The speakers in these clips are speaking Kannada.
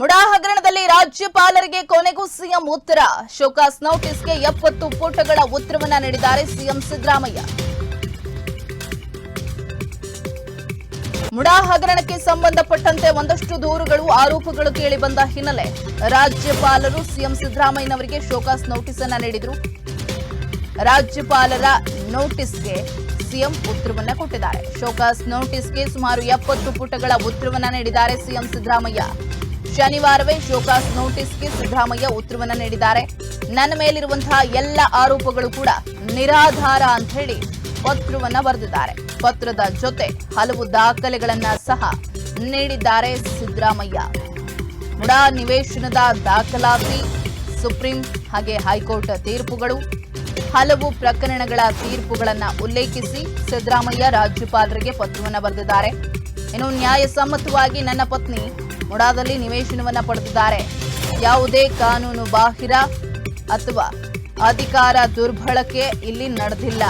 ಮುಡಾ ಹಗರಣದಲ್ಲಿ ರಾಜ್ಯಪಾಲರಿಗೆ ಕೊನೆಗೂ ಸಿಎಂ ಉತ್ತರ. ಶೋಕಾಸ್ ನೋಟಿಸ್ಗೆ ಎಪ್ಪತ್ತು ಪುಟಗಳ ಉತ್ತರವನ್ನ ನೀಡಿದ್ದಾರೆ ಸಿಎಂ ಸಿದ್ದರಾಮಯ್ಯ. ಮುಡಾ ಹಗರಣಕ್ಕೆ ಸಂಬಂಧಪಟ್ಟಂತೆ ಒಂದಷ್ಟು ದೂರುಗಳು, ಆರೋಪಗಳು ಕೇಳಿ ಬಂದ ಹಿನ್ನೆಲೆ ರಾಜ್ಯಪಾಲರು ಸಿಎಂ ಸಿದ್ದರಾಮಯ್ಯನವರಿಗೆ ಶೋಕಾಸ್ ನೋಟಿಸ್ ಅನ್ನ ನೀಡಿದರು. ರಾಜ್ಯಪಾಲರ ನೋಟಿಸ್ಗೆ ಸಿಎಂ ಉತ್ತರವನ್ನ ಕೊಟ್ಟಿದ್ದಾರೆ. ಶೋಕಾಸ್ ನೋಟಿಸ್ಗೆ ಸುಮಾರು ಎಪ್ಪತ್ತು ಪುಟಗಳ ಉತ್ತರವನ್ನ ನೀಡಿದ್ದಾರೆ ಸಿಎಂ ಸಿದ್ದರಾಮಯ್ಯ. ಶನಿವಾರವೇ ಶೋಕಾಸ್ ನೋಟಿಸ್ಗೆ ಸಿದ್ದರಾಮಯ್ಯ ಉತ್ತರವನ್ನ ನೀಡಿದ್ದಾರೆ. ನನ್ನ ಮೇಲಿರುವಂತಹ ಎಲ್ಲ ಆರೋಪಗಳು ಕೂಡ ನಿರಾಧಾರ ಅಂತ ಹೇಳಿ ಪತ್ರವನ್ನ ಬರೆದಿದ್ದಾರೆ. ಪತ್ರದ ಜೊತೆ ಹಲವು ದಾಖಲೆಗಳನ್ನ ಸಹ ನೀಡಿದ್ದಾರೆ ಸಿದ್ದರಾಮಯ್ಯ. ಮುಡಾ ನಿವೇಶನದ ದಾಖಲಾತಿ, ಸುಪ್ರೀಂ ಹಾಗೆ ಹೈಕೋರ್ಟ್ ತೀರ್ಪುಗಳು, ಹಲವು ಪ್ರಕರಣಗಳ ತೀರ್ಪುಗಳನ್ನು ಉಲ್ಲೇಖಿಸಿ ಸಿದ್ದರಾಮಯ್ಯ ರಾಜ್ಯಪಾಲರಿಗೆ ಪತ್ರವನ್ನು ಬರೆದಿದ್ದಾರೆ. ಇನ್ನು ನ್ಯಾಯಸಮ್ಮತವಾಗಿ ನನ್ನ ಪತ್ನಿ ಮುಡಾದಲ್ಲಿ ನಿವೇಶನವನ್ನ ಪಡೆದಿದ್ದಾರೆ. ಯಾವುದೇ ಕಾನೂನು ಬಾಹಿರ ಅಥವಾ ಅಧಿಕಾರ ದುರ್ಬಳಕೆ ಇಲ್ಲಿ ನಡೆದಿಲ್ಲ.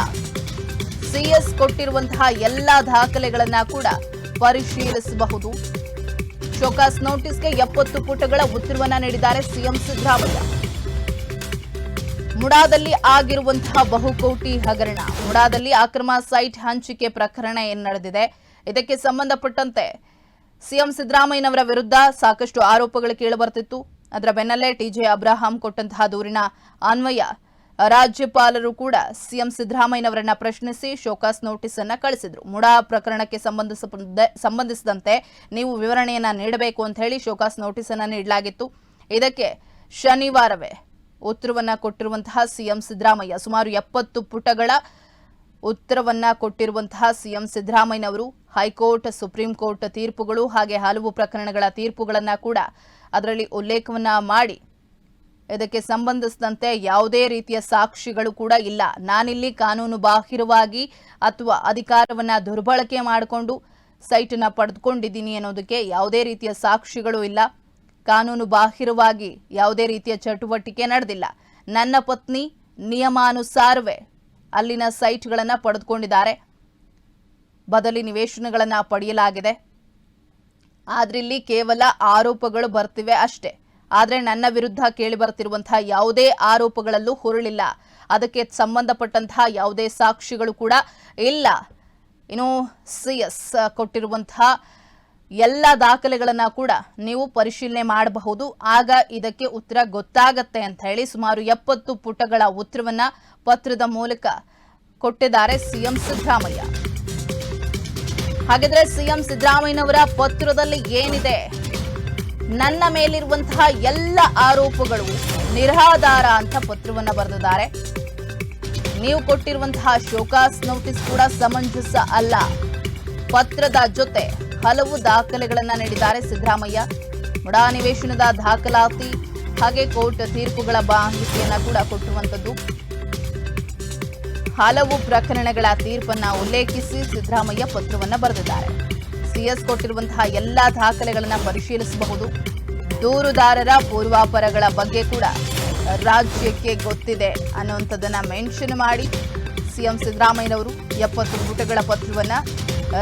ಸಿಎಸ್ ಕೊಟ್ಟಿರುವಂತಹ ಎಲ್ಲಾ ದಾಖಲೆಗಳನ್ನ ಕೂಡ ಪರಿಶೀಲಿಸಬಹುದು. ಶೋಕಾಸ್ ನೋಟಿಸ್ಗೆ ಎಪ್ಪತ್ತು ಪುಟಗಳ ಉತ್ತರವನ್ನ ನೀಡಿದ್ದಾರೆ ಸಿಎಂ ಸಿದ್ದರಾಮಯ್ಯ. ಮುಡಾದಲ್ಲಿ ಆಗಿರುವಂತಹ ಬಹುಕೋಟಿ ಹಗರಣ. ಮುಡಾದಲ್ಲಿ ಅಕ್ರಮ ಸೈಟ್ ಹಂಚಿಕೆ ಪ್ರಕರಣ ಏನ್ ನಡೆದಿದೆ? ಇದಕ್ಕೆ ಸಂಬಂಧಪಟ್ಟಂತೆ ಸಿಎಂ ಸಿದ್ದರಾಮಯ್ಯನವರ ವಿರುದ್ಧ ಸಾಕಷ್ಟು ಆರೋಪಗಳು ಕೇಳಿಬರ್ತಿತ್ತು ಅದರ ಬೆನ್ನಲ್ಲೇ ಟಿಜೆ ಅಬ್ರಹಾಂ ಕೊಟ್ಟಂತಹ ದೂರಿನ ಅನ್ವಯ ರಾಜ್ಯಪಾಲರು ಕೂಡ ಸಿಎಂ ಸಿದ್ದರಾಮಯ್ಯನವರನ್ನ ಪ್ರಶ್ನಿಸಿ ಶೋಕಾಸ್ ನೋಟಿಸ್ ಅನ್ನ ಕಳಿಸಿದ್ರು. ಮುಡಾ ಪ್ರಕರಣಕ್ಕೆ ಸಂಬಂಧಿಸ ಸಂಬಂಧಿಸಿದಂತೆ ನೀವು ವಿವರಣೆಯನ್ನ ನೀಡಬೇಕು ಅಂತ ಹೇಳಿ ಶೋಕಾಸ್ ನೋಟಿಸ್ ಅನ್ನ ನೀಡಲಾಗಿತ್ತು. ಇದಕ್ಕೆ ಶನಿವಾರವೇ ಉತ್ತರವನ್ನ ಕೊಟ್ಟಿರುವಂತಹ ಸಿಎಂ ಸಿದ್ದರಾಮಯ್ಯ ಸುಮಾರು ಎಪ್ಪತ್ತು ಪುಟಗಳ ಉತ್ತರವನ್ನ ಕೊಟ್ಟಿರುವಂತಹ ಸಿಎಂ ಸಿದ್ದರಾಮಯ್ಯನವರು, ಹೈಕೋರ್ಟ್, ಸುಪ್ರೀಂ ಕೋರ್ಟ್ ತೀರ್ಪುಗಳು ಹಾಗೆ ಹಲವು ಪ್ರಕರಣಗಳ ತೀರ್ಪುಗಳನ್ನ ಕೂಡ ಅದರಲ್ಲಿ ಉಲ್ಲೇಖವನ್ನ ಮಾಡಿ ಇದಕ್ಕೆ ಸಂಬಂಧಿಸಿದಂತೆ ಯಾವುದೇ ರೀತಿಯ ಸಾಕ್ಷಿಗಳು ಕೂಡ ಇಲ್ಲ. ನಾನಿಲ್ಲಿ ಕಾನೂನು ಬಾಹಿರವಾಗಿ ಅಥವಾ ಅಧಿಕಾರವನ್ನ ದುರ್ಬಳಕೆ ಮಾಡಿಕೊಂಡು ಸೈಟನ್ನು ಪಡೆದುಕೊಂಡಿದ್ದೀನಿ ಅನ್ನೋದಕ್ಕೆ ಯಾವುದೇ ರೀತಿಯ ಸಾಕ್ಷಿಗಳು ಇಲ್ಲ. ಕಾನೂನು ಬಾಹಿರವಾಗಿ ಯಾವುದೇ ರೀತಿಯ ಚಟುವಟಿಕೆ ನಡೆದಿಲ್ಲ. ನನ್ನ ಪತ್ನಿ ನಿಯಮಾನುಸಾರವೇ ಅಲ್ಲಿನ ಸೈಟ್ಗಳನ್ನು ಪಡೆದುಕೊಂಡಿದ್ದಾರೆ. ಬದಲಿ ನಿವೇಶನಗಳನ್ನು ಪಡೆಯಲಾಗಿದೆ. ಆದ್ರೆ ಇಲ್ಲಿ ಕೇವಲ ಆರೋಪಗಳು ಬರ್ತಿವೆ ಅಷ್ಟೇ. ಆದ್ರೆ ನನ್ನ ವಿರುದ್ಧ ಕೇಳಿ ಬರ್ತಿರುವಂತಹ ಯಾವುದೇ ಆರೋಪಗಳಲ್ಲೂ ಹುರುಳಿಲ್ಲ. ಅದಕ್ಕೆ ಸಂಬಂಧಪಟ್ಟಂತಹ ಯಾವುದೇ ಸಾಕ್ಷಿಗಳು ಕೂಡ ಇಲ್ಲ. ಇನ್ನು ಸಿ ಎಸ್ ಕೊಟ್ಟಿರುವಂತಹ ಎಲ್ಲ ದಾಖಲೆಗಳನ್ನ ಕೂಡ ನೀವು ಪರಿಶೀಲನೆ ಮಾಡಬಹುದು. ಆಗ ಇದಕ್ಕೆ ಉತ್ತರ ಗೊತ್ತಾಗತ್ತೆ ಅಂತ ಹೇಳಿ ಸುಮಾರು ಎಪ್ಪತ್ತು ಪುಟಗಳ ಉತ್ತರವನ್ನ ಪತ್ರದ ಮೂಲಕ ಕೊಟ್ಟಿದ್ದಾರೆ ಸಿಎಂ ಸಿದ್ದರಾಮಯ್ಯ. ಹಾಗಿದ್ರೆ ಸಿಎಂ ಸಿದ್ದರಾಮಯ್ಯನವರ ಪತ್ರದಲ್ಲಿ ಏನಿದೆ? ನನ್ನ ಮೇಲಿರುವಂತಹ ಎಲ್ಲ ಆರೋಪಗಳು ನಿರಾಧಾರ ಅಂತ ಪತ್ರವನ್ನ ಬರೆದಿದ್ದಾರೆ. ನೀವು ಕೊಟ್ಟಿರುವಂತಹ ಶೋಕಾಸ್ ನೋಟಿಸ್ ಕೂಡ ಸಮಂಜಸ ಅಲ್ಲ. ಪತ್ರದ ಜೊತೆ ಹಲವು ದಾಖಲೆಗಳನ್ನ ನೀಡಿದ್ದಾರೆ ಸಿದ್ದರಾಮಯ್ಯ. ಮುಡಾ ನಿವೇಶನದ ದಾಖಲಾತಿ ಹಾಗೆ ಕೋರ್ಟ್ ತೀರ್ಪುಗಳ ಮಾಹಿತಿಯನ್ನ ಕೂಡ ಕೊಟ್ಟುವಂಥದ್ದು ಹಲವು ಪ್ರಕರಣಗಳ ತೀರ್ಪನ್ನ ಉಲ್ಲೇಖಿಸಿ ಸಿದ್ದರಾಮಯ್ಯ ಪತ್ರವನ್ನ ಬರೆದಿದ್ದಾರೆ. ಸಿಎಸ್ ಕೊಟ್ಟಿರುವಂತಹ ಎಲ್ಲಾ ದಾಖಲೆಗಳನ್ನ ಪರಿಶೀಲಿಸಬಹುದು. ದೂರುದಾರರ ಪೂರ್ವಾಪರಗಳ ಬಗ್ಗೆ ಕೂಡ ರಾಜ್ಯಕ್ಕೆ ಗೊತ್ತಿದೆ ಅನ್ನುವಂಥದ್ದನ್ನ ಮೆನ್ಷನ್ ಮಾಡಿ ಸಿಎಂ ಸಿದ್ದರಾಮಯ್ಯನವರು ಎಪ್ಪತ್ತು ಪುಟಗಳ ಪತ್ರವನ್ನ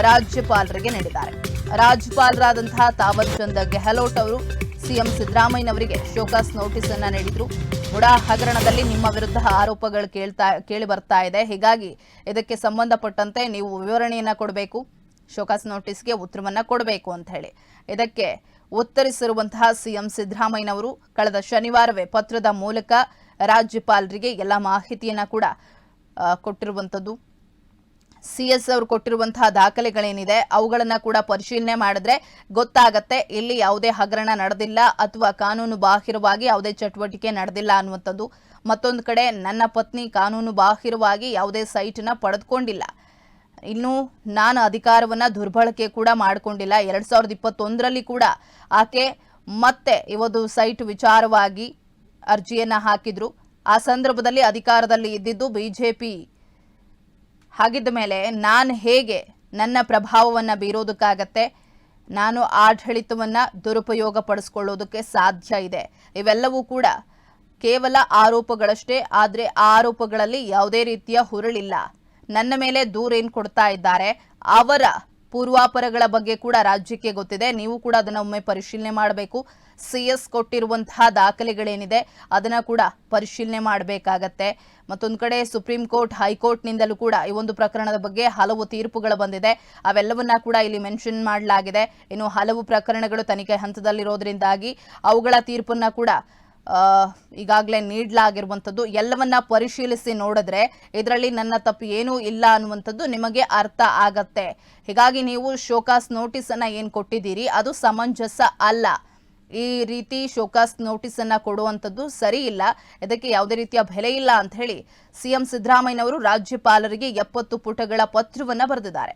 ರಾಜ್ಯಪಾಲರಿಗೆ ನೀಡಿದ್ದಾರೆ. ರಾಜ್ಯಪಾಲರಾದಂತಹ ತಾವರ್ ಚಂದ್ ಗೆಹ್ಲೋಟ್ ಅವರು ಸಿಎಂ ಸಿದ್ದರಾಮಯ್ಯನವರಿಗೆ ಶೋಕಾಸ್ ನೋಟಿಸ್ ಅನ್ನ ನೀಡಿದ್ರು. ಮುಡಾ ಹಗರಣದಲ್ಲಿ ನಿಮ್ಮ ವಿರುದ್ಧ ಆರೋಪಗಳು ಕೇಳ್ತಾ ಕೇಳಿ ಬರ್ತಾ ಇದೆ. ಹೀಗಾಗಿ ಇದಕ್ಕೆ ಸಂಬಂಧಪಟ್ಟಂತೆ ನೀವು ವಿವರಣೆಯನ್ನ ಕೊಡಬೇಕು. ಶೋಕಾಸ್ ನೋಟಿಸ್ಗೆ ಉತ್ತರವನ್ನ ಕೊಡಬೇಕು ಅಂತ ಹೇಳಿ. ಇದಕ್ಕೆ ಉತ್ತರಿಸಿರುವಂತಹ ಸಿಎಂ ಸಿದ್ದರಾಮಯ್ಯನವರು ಕಳೆದ ಶನಿವಾರವೇ ಪತ್ರದ ಮೂಲಕ ರಾಜ್ಯಪಾಲರಿಗೆ ಎಲ್ಲ ಮಾಹಿತಿಯನ್ನ ಕೂಡ ಆ, ಕೊಟ್ಟಿರುವಂಥದ್ದು ಸಿಎಸ್ ಅವರು ಕೊಟ್ಟಿರುವಂತಹ ದಾಖಲೆಗಳೇನಿದೆ, ಅವುಗಳನ್ನ ಕೂಡ ಪರಿಶೀಲನೆ ಮಾಡಿದ್ರೆ ಗೊತ್ತಾಗತ್ತೆ ಇಲ್ಲಿ ಯಾವುದೇ ಹಗರಣ ನಡೆದಿಲ್ಲ ಅಥವಾ ಕಾನೂನು ಬಾಹಿರವಾಗಿ ಯಾವುದೇ ಚಟುವಟಿಕೆ ನಡೆದಿಲ್ಲ ಅನ್ನುವಂಥದ್ದು. ಮತ್ತೊಂದು ಕಡೆ, ನನ್ನ ಪತ್ನಿ ಕಾನೂನು ಬಾಹಿರವಾಗಿ ಯಾವುದೇ ಸೈಟ್ನ ಪಡೆದುಕೊಂಡಿಲ್ಲ. ಇನ್ನು ನಾನು ಅಧಿಕಾರವನ್ನ ದುರ್ಬಳಕೆ ಕೂಡ ಮಾಡಿಕೊಂಡಿಲ್ಲ. ಎರಡ್ ಸಾವಿರದ ಇಪ್ಪತ್ತೊಂದರಲ್ಲಿ ಕೂಡ ಆಕೆ ಮತ್ತೆ ಇವತ್ತು ಸೈಟ್ ವಿಚಾರವಾಗಿ ಅರ್ಜಿಯನ್ನ ಹಾಕಿದ್ರು. ಆ ಸಂದರ್ಭದಲ್ಲಿ ಅಧಿಕಾರದಲ್ಲಿ ಇದ್ದಿದ್ದು ಬಿಜೆಪಿ ಹಾಗಿದ್ದ ಮೇಲೆ ನಾನು ಹೇಗೆ ನನ್ನ ಪ್ರಭಾವವನ್ನು ಬೀರೋದಕ್ಕಾಗತ್ತೆ? ನಾನು ಆಡಳಿತವನ್ನು ದುರುಪಯೋಗ ಪಡಿಸ್ಕೊಳ್ಳೋದಕ್ಕೆ ಸಾಧ್ಯ ಇದೆ. ಇವೆಲ್ಲವೂ ಕೂಡ ಕೇವಲ ಆರೋಪಗಳಷ್ಟೇ, ಆದರೆ ಆರೋಪಗಳಲ್ಲಿ ಯಾವುದೇ ರೀತಿಯ ಹುರುಳಿಲ್ಲ. ನನ್ನ ಮೇಲೆ ದೂರೇನು ಕೊಡ್ತಾ ಇದ್ದಾರೆ, ಅವರ ಪೂರ್ವಾಪರಗಳ ಬಗ್ಗೆ ಕೂಡ ರಾಜ್ಯಕ್ಕೆ ಗೊತ್ತಿದೆ. ನೀವು ಕೂಡ ಅದನ್ನ ಒಮ್ಮೆ ಪರಿಶೀಲನೆ ಮಾಡಬೇಕು. ಸಿ ಎಸ್ ಕೊಟ್ಟಿರುವಂತಹ ದಾಖಲೆಗಳೇನಿದೆ, ಅದನ್ನ ಕೂಡ ಪರಿಶೀಲನೆ ಮಾಡಬೇಕಾಗತ್ತೆ. ಮತ್ತೊಂದು ಕಡೆ ಸುಪ್ರೀಂ ಕೋರ್ಟ್, ಹೈಕೋರ್ಟ್ನಿಂದಲೂ ಕೂಡ ಈ ಒಂದು ಪ್ರಕರಣದ ಬಗ್ಗೆ ಹಲವು ತೀರ್ಪುಗಳು ಬಂದಿದೆ. ಅವೆಲ್ಲವನ್ನ ಕೂಡ ಇಲ್ಲಿ ಮೆನ್ಷನ್ ಮಾಡಲಾಗಿದೆ. ಇನ್ನು ಹಲವು ಪ್ರಕರಣಗಳು ತನಿಖೆ ಹಂತದಲ್ಲಿರೋದ್ರಿಂದಾಗಿ ಅವುಗಳ ತೀರ್ಪನ್ನ ಕೂಡ ಈಗಾಗಲೇ ನೀಡಲಾಗಿರುವಂಥದ್ದು ಎಲ್ಲವನ್ನ ಪರಿಶೀಲಿಸಿ ನೋಡಿದ್ರೆ ಇದರಲ್ಲಿ ನನ್ನ ತಪ್ಪು ಏನೂ ಇಲ್ಲ ಅನ್ನುವಂಥದ್ದು ನಿಮಗೆ ಅರ್ಥ ಆಗತ್ತೆ. ಹೀಗಾಗಿ ನೀವು ಶೋಕಾಸ್ ನೋಟಿಸನ್ನು ಏನು ಕೊಟ್ಟಿದ್ದೀರಿ? ಅದು ಸಮಂಜಸ ಅಲ್ಲ. ಈ ರೀತಿ ಶೋಕಾಸ್ ನೋಟಿಸನ್ನು ಕೊಡುವಂಥದ್ದು ಸರಿ ಇಲ್ಲ. ಇದಕ್ಕೆ ಯಾವುದೇ ರೀತಿಯ ಬೆಲೆ ಇಲ್ಲ ಅಂತ ಹೇಳಿ ಸಿಎಂ ಸಿದ್ದರಾಮಯ್ಯನವರು ರಾಜ್ಯಪಾಲರಿಗೆ ಎಪ್ಪತ್ತು ಪುಟಗಳ ಪತ್ರವನ್ನು ಬರೆದಿದ್ದಾರೆ.